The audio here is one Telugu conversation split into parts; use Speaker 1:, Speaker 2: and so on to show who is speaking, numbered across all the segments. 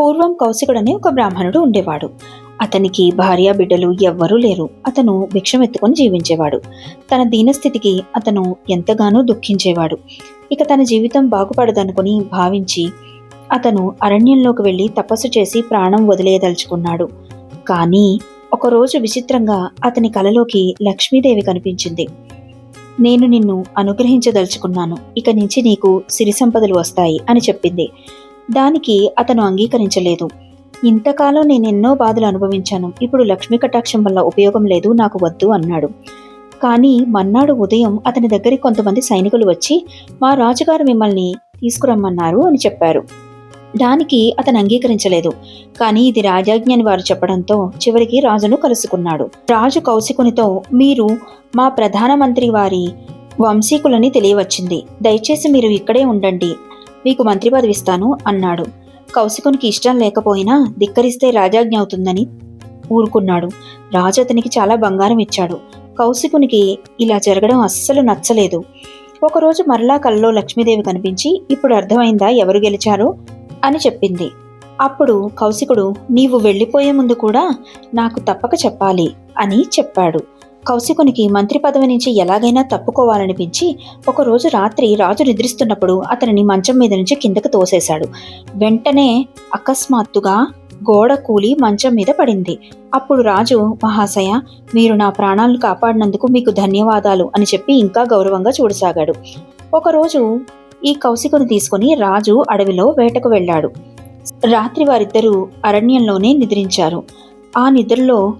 Speaker 1: పూర్వం కౌశికుడనే ఒక బ్రాహ్మణుడు ఉండేవాడు. అతనికి భార్య బిడ్డలు ఎవ్వరూ లేరు. అతను భిక్షమెత్తుకొని జీవించేవాడు. తన దీనస్థితికి అతను ఎంతగానో దుఃఖించేవాడు. ఇక తన జీవితం బాగుపడదనుకుని భావించి అతను అరణ్యంలోకి వెళ్ళి తపస్సు చేసి ప్రాణం వదిలేయదలుచుకున్నాడు. కానీ ఒకరోజు విచిత్రంగా అతని కలలోకి లక్ష్మీదేవి కనిపించింది. నేను నిన్ను అనుగ్రహించదలుచుకున్నాను. ఇక నుంచి నీకు సిరి సంపదలు వస్తాయి అని చెప్పింది. దానికి అతను అంగీకరించలేదు. ఇంతకాలం నేను ఎన్నో బాధలు అనుభవించాను. ఇప్పుడు లక్ష్మీ కటాక్షం వల్ల ఉపయోగం లేదు నాకు వద్దు అన్నాడు. కానీ మన్నాడు ఉదయం అతని దగ్గరికి కొంతమంది సైనికులు వచ్చి మా రాజుగారు మిమ్మల్ని తీసుకురమ్మన్నారు అని చెప్పారు. దానికి అతను అంగీకరించలేదు. కానీ ఇది రాజాజ్ఞ అని వారు చెప్పడంతో చివరికి రాజును కలుసుకున్నాడు. రాజు కౌశికునితో మీరు మా ప్రధానమంత్రి వారి వంశీకులని తెలియవచ్చింది. దయచేసి మీరు ఇక్కడే ఉండండి. మీకు మంత్రి పదవి ఇస్తాను అన్నాడు. కౌశికునికి ఇష్టం లేకపోయినా ధిక్కరిస్తే రాజాజ్ఞ అవుతుందని ఊరుకున్నాడు. రాజు అతనికి చాలా బంగారం ఇచ్చాడు. కౌశికునికి ఇలా జరగడం అస్సలు నచ్చలేదు. ఒకరోజు మరలా కల్లో లక్ష్మీదేవి కనిపించి ఇప్పుడు అర్థమైందా ఎవరు గెలిచారో? అని చెప్పింది. అప్పుడు కౌశికుడు నీవు వెళ్ళిపోయే ముందు కూడా నాకు తప్పక చెప్పాలి అని చెప్పాడు. కౌశికునికి మంత్రి పదవి నుంచి ఎలాగైనా తప్పుకోవాలనిపించి ఒకరోజు రాత్రి రాజు నిద్రిస్తున్నప్పుడు అతనిని మంచం మీద నుంచి కిందకు తోసేశాడు. వెంటనే అకస్మాత్తుగా గోడ కూలి మంచం మీద పడింది. అప్పుడు రాజు మహాశయ మీరు నా ప్రాణాలను కాపాడినందుకు మీకు ధన్యవాదాలు అని చెప్పి ఇంకా గౌరవంగా చూడసాగాడు. ఒకరోజు ఈ కౌశికుని తీసుకుని రాజు అడవిలో వేటకు వెళ్ళాడు. రాత్రి వారిద్దరూ అరణ్యంలోనే నిద్రించారు. ఆ నిద్రలో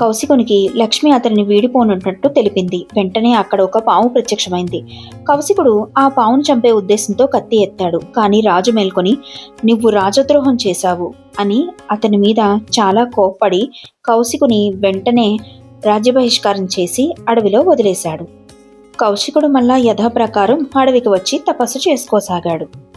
Speaker 1: కౌశికునికి లక్ష్మి అతనిని వీడిపోనున్నట్టు తెలిపింది. వెంటనే అక్కడ ఒక పాము ప్రత్యక్షమైంది. కౌశికుడు ఆ పావును చంపే ఉద్దేశంతో కత్తి ఎత్తాడు. కానీ రాజు మేల్కొని నువ్వు రాజద్రోహం చేశావు అని అతని మీద చాలా కోప్పడి కౌశికుని వెంటనే రాజ్యబహిష్కారం చేసి అడవిలో వదిలేశాడు. కౌశికుడు మళ్ళా యథాప్రకారం అడవికి వచ్చి తపస్సు చేసుకోసాగాడు.